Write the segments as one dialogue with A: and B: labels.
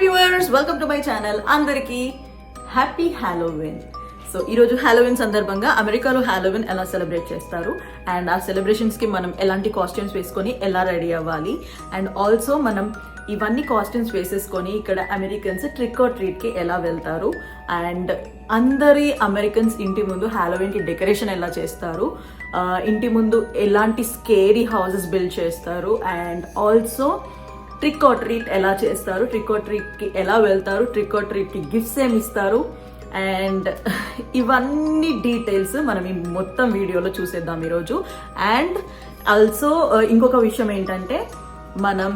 A: Viewers welcome to my channel అందరికీ happy Halloween so ఈరోజు Halloween సందర్భంగా అమెరికాలో హ్యాలోవిన్ ఎలా సెలబ్రేట్ చేస్తారు? అండ్ ఆ సెలబ్రేషన్స్కి మనం ఎలాంటి కాస్ట్యూమ్స్ వేసుకొని ఎలా రెడీ అవ్వాలి? అండ్ ఆల్సో మనం ఇవన్నీ కాస్ట్యూమ్స్ వేసేసుకొని ఇక్కడ అమెరికన్స్ ట్రిక్ ఆర్ ట్రీట్కి ఎలా వెళ్తారు? అండ్ అందరి అమెరికన్స్ ఇంటి ముందు హ్యాలోవిన్కి డెకరేషన్ ఎలా చేస్తారు? ఇంటి ముందు ఎలాంటి స్కేరీ హౌసెస్ బిల్డ్ చేస్తారు? And also trick or treat ఎలా చేస్తారు? ట్రిక్ ఆర్ ట్రీట్కి ఎలా వెళ్తారు? ట్రిక్ ఆర్ ట్రీట్కి గిఫ్ట్స్ ఏమి ఇస్తారు? అండ్ ఇవన్నీ డీటెయిల్స్ మనం ఈ మొత్తం వీడియోలో చూసేద్దాం ఈరోజు. అండ్ ఆల్సో uh, ఇంకొక విషయం ఏంటంటే మనం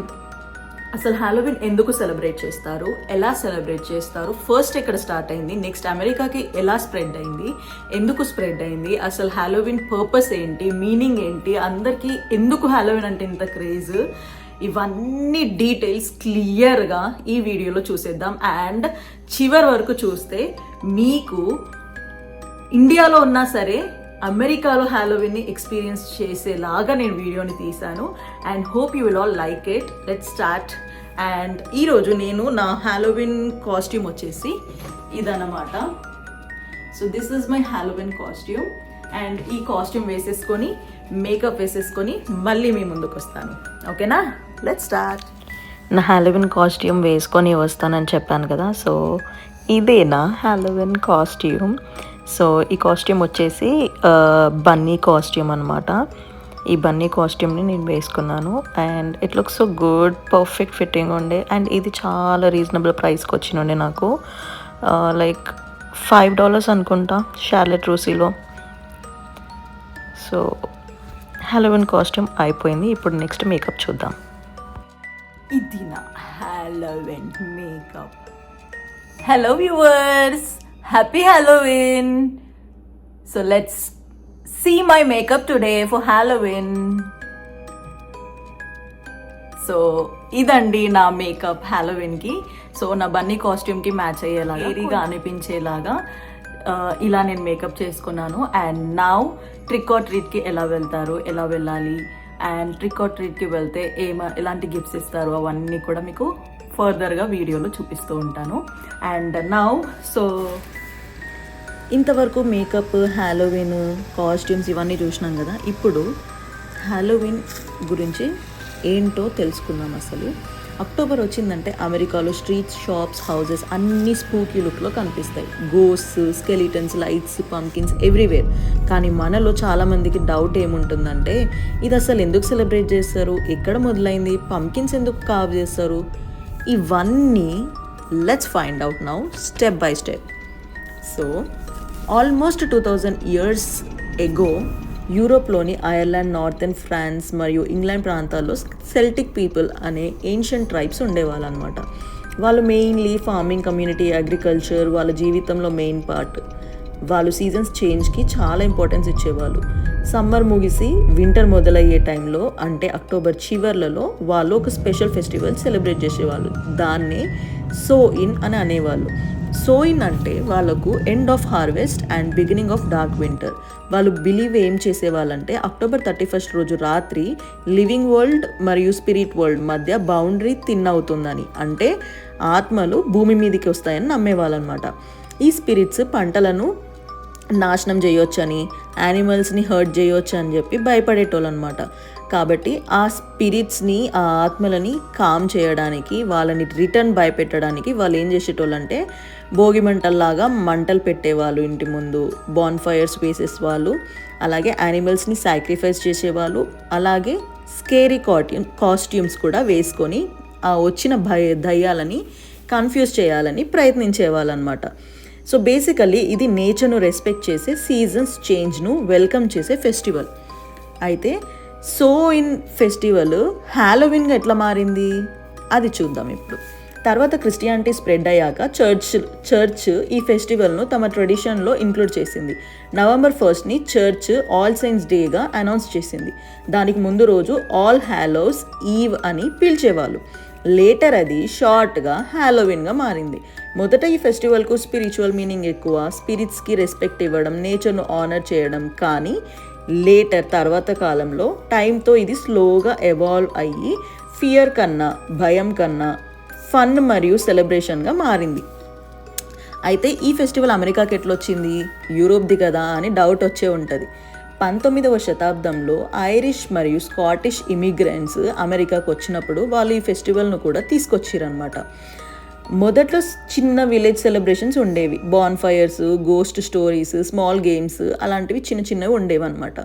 A: అసలు హాలోవిన్ ఎందుకు సెలబ్రేట్ చేస్తారు? ఎలా సెలబ్రేట్ చేస్తారు? ఫస్ట్ ఎక్కడ స్టార్ట్ అయింది? నెక్స్ట్ అమెరికాకి ఎలా స్ప్రెడ్ అయింది? ఎందుకు స్ప్రెడ్ అయింది? అసలు హాలోవిన్ పర్పస్ ఏంటి? మీనింగ్ ఏంటి? అందరికీ ఎందుకు హాలోవిన్ అంటే ఇంత క్రేజ్ ఇవన్నీ డీటెయిల్స్ క్లియర్గా ఈ వీడియోలో చూసేద్దాం. అండ్ చివరి వరకు చూస్తే మీకు ఇండియాలో ఉన్నా సరే అమెరికాలో హ్యాలోవిన్ని ఎక్స్పీరియన్స్ చేసేలాగా నేను వీడియోని తీశాను. And hope you will all like it let start and ఈరోజు నేను నా హ్యాలోవిన్ కాస్ట్యూమ్ వచ్చేసి ఇదన్నమాట. So this is my Halloween costume and ఈ కాస్ట్యూమ్ వేసేసుకొని మేకప్ వేసేసుకొని మళ్ళీ మీ ముందుకు వస్తాను ఓకేనా లెట్ స్టార్ట్
B: నా హ్యాలోవిన్ కాస్ట్యూమ్ వేసుకొని వస్తానని చెప్పాను కదా సో ఇదే నా హ్యాలోవిన్ కాస్ట్యూమ్ సో ఈ కాస్ట్యూమ్ వచ్చేసి బన్నీ కాస్ట్యూమ్ అనమాట ఈ బన్నీ కాస్ట్యూమ్ని నేను వేసుకున్నాను. And it look so good perfect fitting ఉండే. అండ్ ఇది చాలా రీజనబుల్ ప్రైస్కి వచ్చినుండే నాకు. లైక్ ఫైవ్ డాలర్స్ అనుకుంటా షార్లెట్ రూసీలో సో హలోవిన్ కాస్ట్యూమ్ అయిపోయింది. ఇప్పుడు నెక్స్ట్ మేకప్ చూద్దాం.
A: ఇది నా Halloween makeup hello viewers happy Halloween so let's see my makeup today for Halloween so ఇదండి నా మేకప్ హ్యాలోవిన్కి సో నా బన్నీ కాస్ట్యూమ్కి మ్యాచ్ అయ్యేలాగా ఏరీగా అనిపించేలాగా ఇలా నేను మేకప్ చేసుకున్నాను. అండ్ నౌ ట్రిక్ ఆర్ ట్రీట్కి ఎలా వెళ్తారు ఎలా వెళ్ళాలి అండ్ ట్రిక్ ఆర్ ట్రీట్కి వెళ్తే ఏమ ఎలాంటి గిఫ్ట్స్ ఇస్తారు అవన్నీ కూడా మీకు ఫర్దర్గా వీడియోలో చూపిస్తూ ఉంటాను. అండ్ నౌ సో ఇంతవరకు మేకప్ హ్యాలోవిన్ కాస్ట్యూమ్స్ ఇవన్నీ చూసినాం కదా. ఇప్పుడు హ్యాలోవిన్ గురించి ఏంటో తెలుసుకుందాం అసలు. అక్టోబర్ వచ్చిందంటే అమెరికాలో స్ట్రీట్స్ షాప్స్ హౌసెస్ అన్ని స్పూకీ లుక్లో కనిపిస్తాయి. గోస్ స్కెలిటన్స్ లైట్స్ పంకిన్స్ ఎవ్రీవేర్ కానీ మనలో చాలామందికి డౌట్ ఏముంటుందంటే ఇది అసలు ఎందుకు సెలబ్రేట్ చేస్తారు? ఎక్కడ మొదలైంది? పంకిన్స్ ఎందుకు కావ్ చేస్తారు? ఇవన్నీ let's find out now step by step so almost two thousand years ago యూరోప్లోని Ireland northern France మరియు ఇంగ్లాండ్ ప్రాంతాల్లో సెల్టిక్ పీపుల్ అనే ఏన్షియన్ ట్రైబ్స్ ఉండేవాళ్ళు అనమాట వాళ్ళు మెయిన్లీ ఫార్మింగ్ కమ్యూనిటీ అగ్రికల్చర్ వాళ్ళ జీవితంలో మెయిన్ పార్ట్. వాళ్ళు సీజన్స్ చేంజ్కి చాలా ఇంపార్టెన్స్ ఇచ్చేవాళ్ళు. సమ్మర్ ముగిసి వింటర్ మొదలయ్యే టైంలో అంటే అక్టోబర్ చివర్లలో వాళ్ళు ఒక స్పెషల్ ఫెస్టివల్ సెలబ్రేట్ చేసేవాళ్ళు. దాన్నే సో ఇన్ అని అనేవాళ్ళు. సోయిన్ అంటే వాళ్ళకు end of harvest and beginning of dark winter. వాళ్ళు బిలీవ్ ఏం చేసేవాళ్ళంటే అక్టోబర్ థర్టీ ఫస్ట్ రోజు రాత్రి లివింగ్ వరల్డ్ మరియు స్పిరిట్ వరల్డ్ మధ్య బౌండరీ థిన్ అవుతుందని. అంటే ఆత్మలు భూమి మీదకి వస్తాయని నమ్మేవాళ్ళనమాట. ఈ స్పిరిట్స్ పంటలను నాశనం చేయొచ్చని యానిమల్స్ని హర్ట్ చేయొచ్చు అని చెప్పి భయపడేటోళ్ళు అనమాట కాబట్టి ఆ స్పిరిట్స్ని ఆ ఆత్మలని కామ్ చేయడానికి వాళ్ళని రిటర్న్ భయపెట్టడానికి వాళ్ళు ఏం చేసేటోళ్ళు అంటే భోగి మంటల్లాగా మంటలు పెట్టేవాళ్ళు ఇంటి ముందు బాన్ ఫైర్స్ వేసేస్ వాళ్ళు అలాగే యానిమల్స్ని సాక్రిఫైస్ చేసేవాళ్ళు అలాగే స్కేరీ కాట్యూమ్ కాస్ట్యూమ్స్ కూడా వేసుకొని ఆ వచ్చిన భయ దయ్యాలని కన్ఫ్యూజ్ చేయాలని ప్రయత్నించేవాళ్ళు అనమాట సో బేసికల్లీ ఇది నేచర్ను రెస్పెక్ట్ చేసే సీజన్స్ చేంజ్ను వెల్కమ్ చేసే ఫెస్టివల్ అయితే సో ఇన్ ఫెస్టివల్ హ్యాలోవిన్గా ఎట్లా మారింది? అది చూద్దాం ఇప్పుడు. తర్వాత క్రిస్టియానిటీ స్ప్రెడ్ అయ్యాక చర్చ్ చర్చ్ ఈ ఫెస్టివల్ను తమ ట్రెడిషన్లో ఇంక్లూడ్ చేసింది. నవంబర్ ఫస్ట్ని చర్చ్ ఆల్ సైన్స్ డేగా అనౌన్స్ చేసింది. దానికి ముందు రోజు ఆల్ హ్యాలోస్ ఈవ్ అని పిలిచేవాళ్ళు. లేటర్ అది షార్ట్గా హ్యాలోవిన్గా మారింది. మొదట ఈ ఫెస్టివల్కు స్పిరిచువల్ మీనింగ్ ఎక్కువ స్పిరిట్స్కి రెస్పెక్ట్ ఇవ్వడం నేచర్ను ఆనర్ చేయడం. కానీ లేటర్ తర్వాత కాలంలో టైంతో ఇది స్లోగా ఎవాల్వ్ అయ్యి ఫియర్ కన్నా భయం కన్నా ఫన్ మరియు సెలబ్రేషన్గా మారింది. అయితే ఈ ఫెస్టివల్ అమెరికాకి ఎట్లొచ్చింది? యూరోప్ది కదా అని డౌట్ వచ్చే ఉంటుంది. పంతొమ్మిదవ శతాబ్దంలో ఐరిష్ మరియు స్కాటిష్ ఇమిగ్రెంట్స్ అమెరికాకు వచ్చినప్పుడు వాళ్ళు ఈ ఫెస్టివల్ను కూడా తీసుకొచ్చిరనమాట మొదట్లో చిన్న విలేజ్ సెలబ్రేషన్స్ ఉండేవి. Bonfires ghost stories small games అలాంటివి చిన్న చిన్నవి ఉండేవి అనమాట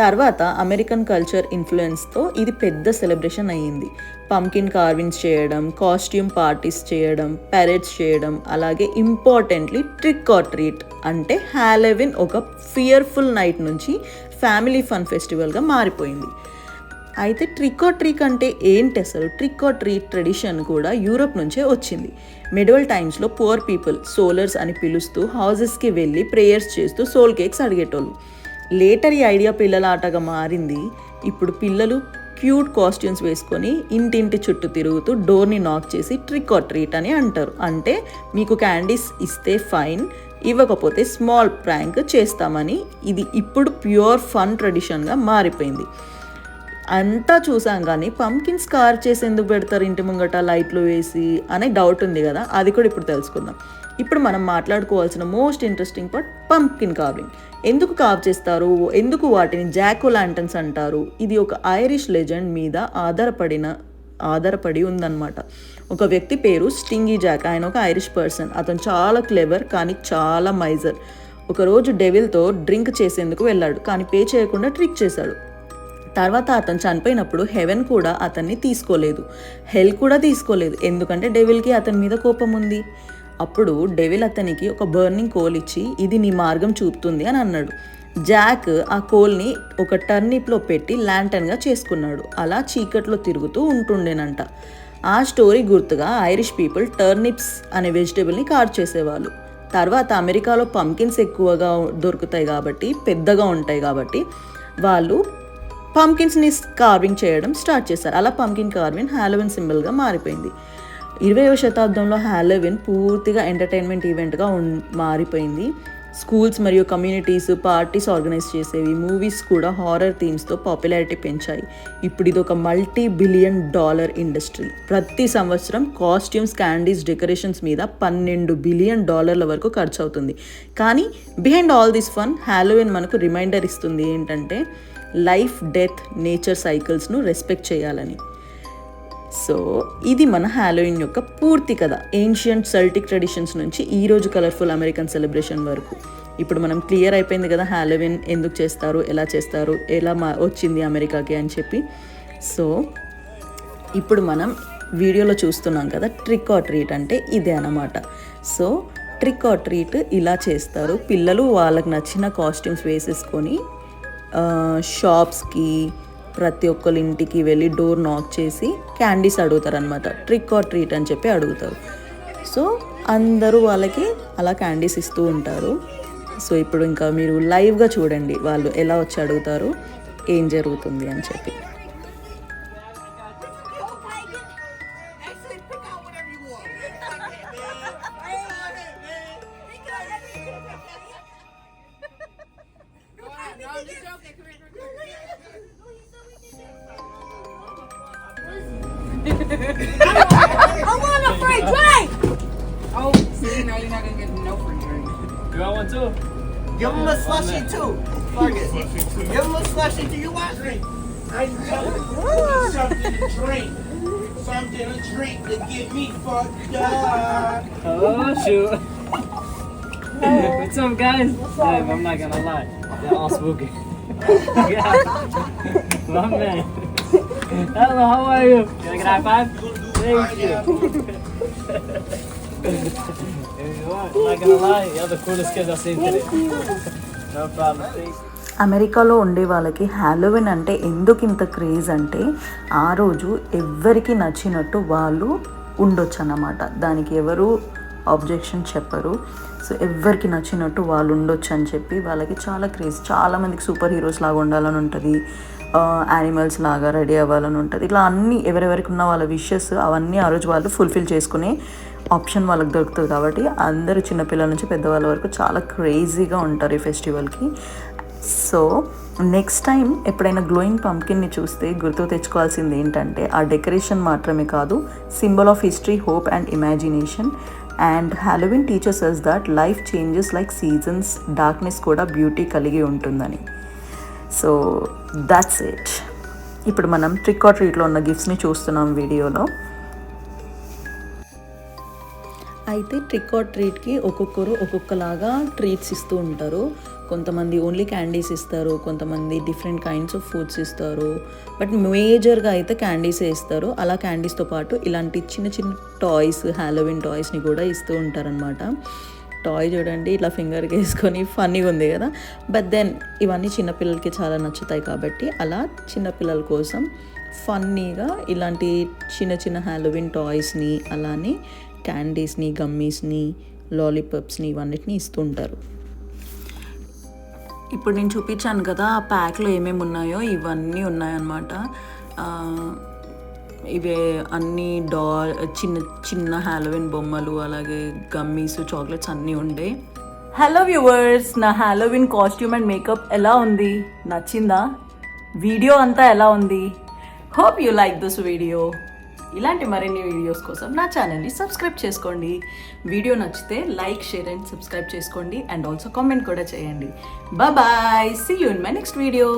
A: తర్వాత అమెరికన్ కల్చర్ ఇన్ఫ్లుయెన్స్తో ఇది పెద్ద సెలబ్రేషన్ అయ్యింది. పంకిన్ కార్వింగ్స్ చేయడం కాస్ట్యూమ్ పార్టీస్ చేయడం పెరెడ్స్ చేయడం అలాగే ఇంపార్టెంట్లీ ట్రిక్ ఆర్ ట్రీట్ అంటే హ్యాలెవిన్ ఒక ఫియర్ఫుల్ నైట్ నుంచి ఫ్యామిలీ ఫన్ ఫెస్టివల్గా మారిపోయింది. అయితే ట్రిక్ ఆర్ ట్రీక్ అంటే ఏంటి అసలు? ట్రిక్ ఆర్ ట్రీట్ ట్రెడిషన్ కూడా యూరోప్ నుంచే వచ్చింది. మిడివల్ టైమ్స్లో పువర్ పీపుల్ సోలర్స్ అని పిలుస్తూ హౌజెస్కి వెళ్ళి ప్రేయర్స్ చేస్తూ సోల్ కేక్స్ అడిగేటోళ్ళు. లేటర్ ఈ ఐడియా పిల్లల ఆటగా మారింది. ఇప్పుడు పిల్లలు క్యూట్ కాస్ట్యూమ్స్ వేసుకొని ఇంటింటి చుట్టూ తిరుగుతూ డోర్ని నాక్ చేసి ట్రిక్ ఆర్ ట్రీట్ అని అంటారు. అంటే మీకు క్యాండీస్ ఇస్తే ఫైన్ ఇవ్వకపోతే స్మాల్ ప్రాంక్ చేస్తామని ఇది ఇప్పుడు ప్యూర్ ఫన్ ట్రెడిషన్గా మారిపోయింది. అంతా చూసాం కానీ పంకిన్స్ కార్ చేసి ఎందుకు పెడతారు ఇంటి ముంగట లైట్లు వేసి అనే డౌట్ ఉంది కదా అది కూడా ఇప్పుడు తెలుసుకుందాం. ఇప్పుడు మనం మాట్లాడుకోవాల్సిన most interesting part pumpkin carving. ఎందుకు కావ్ చేస్తారు? ఎందుకు వాటిని జాకో లాంటన్స్ అంటారు? ఇది ఒక ఐరిష్ లెజెండ్ మీద ఆధారపడిన ఆధారపడి ఉందన్నమాట. ఒక వ్యక్తి పేరు స్టింగీ జాక్. ఆయన ఒక ఐరిష్ పర్సన్. అతను చాలా క్లెవర్ కానీ చాలా మైజర్. ఒకరోజు డెవిల్తో డ్రింక్ చేసేందుకు వెళ్ళాడు. కానీ పే చేయకుండా ట్రిక్ చేశాడు. తర్వాత అతను చనిపోయినప్పుడు హెవెన్ కూడా అతన్ని తీసుకోలేదు. హెల్ కూడా తీసుకోలేదు. ఎందుకంటే డెవిల్కి అతని మీద కోపం ఉంది. అప్పుడు డెవిల్ అతనికి ఒక బర్నింగ్ కోల్ ఇచ్చి ఇది నీ మార్గం చూపుతుంది అని అన్నాడు. జాక్ ఆ కోల్ని ఒక టర్నిప్లో పెట్టి ల్యాంటన్గా చేసుకున్నాడు. అలా చీకట్లో తిరుగుతూ ఉంటుండేనంట. ఆ స్టోరీ గుర్తుగా ఐరిష్ పీపుల్ టర్నిప్స్ అనే వెజిటేబుల్ని కార్ చేసేవాళ్ళు. తర్వాత అమెరికాలో పంకిన్స్ ఎక్కువగా దొరుకుతాయి కాబట్టి పెద్దగా ఉంటాయి కాబట్టి వాళ్ళు పంకిన్స్ని కార్వింగ్ చేయడం స్టార్ట్ చేశారు. అలా పంకిన్ కార్వింగ్ హాలోవిన్ సింబల్గా మారిపోయింది. ఇరవైవ శతాబ్దంలో హ్యాలోవిన్ పూర్తిగా ఎంటర్టైన్మెంట్ ఈవెంట్గా ఉన్ మారిపోయింది. స్కూల్స్ మరియు కమ్యూనిటీస్ పార్టీస్ ఆర్గనైజ్ చేసేవి మూవీస్ కూడా హారర్ థీమ్స్తో పాపులారిటీ పెంచాయి. ఇప్పుడు ఇది ఒక మల్టీ బిలియన్ డాలర్ ఇండస్ట్రీ. ప్రతి సంవత్సరం కాస్ట్యూమ్స్ క్యాండీస్ డెకరేషన్స్ మీద పన్నెండు బిలియన్ డాలర్ల వరకు ఖర్చు అవుతుంది కానీ behind all this fun Halloween మనకు రిమైండర్ ఇస్తుంది ఏంటంటే లైఫ్ డెత్ నేచర్ సైకిల్స్ను రెస్పెక్ట్ చేయాలని. సో ఇది మన హాలోయిన్ యొక్క పూర్తి కథ. ఏన్షియంట్ సెల్టిక్ ట్రెడిషన్స్ నుంచి ఈ రోజు కలర్ఫుల్ అమెరికన్ సెలబ్రేషన్ వరకు. ఇప్పుడు మనం క్లియర్ అయిపోయింది కదా హాలోవిన్ ఎందుకు చేస్తారు ఎలా చేస్తారు ఎలా మా వచ్చింది అమెరికాకి అని చెప్పి. సో ఇప్పుడు మనం వీడియోలో చూస్తున్నాం కదా ట్రిక్ ఆర్ ట్రీట్ అంటే ఇదే అన్నమాట. సో ట్రిక్ ఆర్ ట్రీట్ ఇలా చేస్తారు. పిల్లలు వాళ్ళకి నచ్చిన కాస్ట్యూమ్స్ వేసేసుకొని షాప్స్కి ప్రతి ఒక్కరి ఇంటికి వెళ్ళి డోర్ నాక్ చేసి క్యాండీస్ అడుగుతారు అనమాట ట్రిక్ ఆర్ ట్రీట్ అని చెప్పి అడుగుతారు. సో అందరూ వాళ్ళకి అలా క్యాండీస్ ఇస్తూ ఉంటారు. సో ఇప్పుడు ఇంకా మీరు లైవ్గా చూడండి. వాళ్ళు ఎలా వచ్చి అడుగుతారు ఏం జరుగుతుంది అని చెప్పి.
C: I want a free drink.
D: Oh, see, now you're not gonna get no free drink.
E: You want one too?
F: Give him a slushy too. Fuck it. Give him a slushy. Do you want drink?
G: I tell you, something to drink. Something to drink to get me fucked up.
E: Oh shoot. What's up guys? Hey, I'm not gonna lie. They're all spooky. yeah. My man. Hello, how are you? Can I get a high five? Thank you. If you want, I'm not gonna lie, you're the coolest kids I've seen today. No problem. Thanks.
A: అమెరికాలో ఉండే వాళ్ళకి Halloween అంటే ఎందుకు ఇంత craze అంటే ఆ రోజు ఎవ్వరికి నచ్చినట్టు వాళ్ళు ఉండొచ్చు అన్నమాట దానికి ఎవరు ఆబ్జెక్షన్ చెప్పరు సో ఎవరికి నచ్చినట్టు వాళ్ళు ఉండొచ్చు అని చెప్పి వాళ్ళకి చాలా క్రేజ్ చాలామందికి సూపర్ హీరోస్ లాగా ఉండాలని ఉంటుంది యానిమల్స్ లాగా రెడీ అవ్వాలని ఉంటుంది. ఇట్లా అన్ని ఎవరెవరికి ఉన్న వాళ్ళ విషెస్ అవన్నీ ఆ రోజు వాళ్ళు ఫుల్ఫిల్ చేసుకునే ఆప్షన్ వాళ్ళకి దొరుకుతుంది కాబట్టి అందరూ చిన్నపిల్లల నుంచి పెద్దవాళ్ళ వరకు చాలా క్రేజీగా ఉంటారు ఈ ఫెస్టివల్కి సో నెక్స్ట్ టైం ఎప్పుడైనా గ్లోయింగ్ పంకిన్ని చూస్తే గుర్తు తెచ్చుకోవాల్సింది ఏంటంటే ఆ డెకరేషన్ మాత్రమే కాదు symbol of history hope and imagination and Halloween teaches us that life changes like seasons darkness కూడా బ్యూటీ కలిగి ఉంటుందని. సో దాట్స్ ఇట్ ఇప్పుడు మనం ట్రిక్ ఆర్ ట్రీట్లో ఉన్న గిఫ్ట్స్ని చూస్తున్నాం వీడియోలో. అయితే ట్రిక్ ఆర్ ట్రీట్కి ఒక్కొక్కరు ఒక్కొక్కలాగా ట్రీట్స్ ఇస్తూ ఉంటారు. కొంతమంది ఓన్లీ క్యాండీస్ ఇస్తారు కొంతమంది డిఫరెంట్ కైండ్స్ ఆఫ్ ఫుడ్స్ ఇస్తారు. బట్ మేజర్గా అయితే క్యాండీసే ఇస్తారు. అలా క్యాండీస్తో పాటు ఇలాంటి చిన్న చిన్న టాయ్స్ హ్యాలోవిన్ టాయ్స్ని కూడా ఇస్తూ ఉంటారనమాట టాయ్ చూడండి ఇట్లా ఫింగర్కి వేసుకొని ఫన్నీగా ఉంది కదా. బట్ దెన్ ఇవన్నీ చిన్నపిల్లలకి చాలా నచ్చుతాయి కాబట్టి అలా చిన్నపిల్లల కోసం ఫన్నీగా ఇలాంటి చిన్న చిన్న హ్యాలోవిన్ టాయ్స్ని అలానే క్యాండీస్ని గమ్మీస్ని లాలీపాప్స్ని ఇవన్నిటిని ఇస్తుంటారు ఇప్పుడు నేను చూపించాను కదా ఆ ప్యాక్లో ఏమేమి ఉన్నాయో ఇవన్నీ ఉన్నాయన్నమాట. ఇవే అన్ని డాల్ చిన్న చిన్న హ్యాలోవిన్ బొమ్మలు అలాగే గమ్మీస్ చాక్లెట్స్ అన్నీ ఉండే. హలో వ్యూవర్స్ నా హ్యాలోవిన్ కాస్ట్యూమ్ అండ్ మేకప్ ఎలా ఉంది? నచ్చిందా? వీడియో అంతా ఎలా ఉంది? Hope you like this video ఇలాంటి మరిన్ని వీడియోస్ కోసం నా ఛానల్ని సబ్స్క్రైబ్ చేసుకోండి. వీడియో నచ్చితే లైక్ షేర్ అండ్ సబ్స్క్రైబ్ చేసుకోండి. అండ్ ఆల్సో కామెంట్ కూడా చేయండి. Bye see you in my next video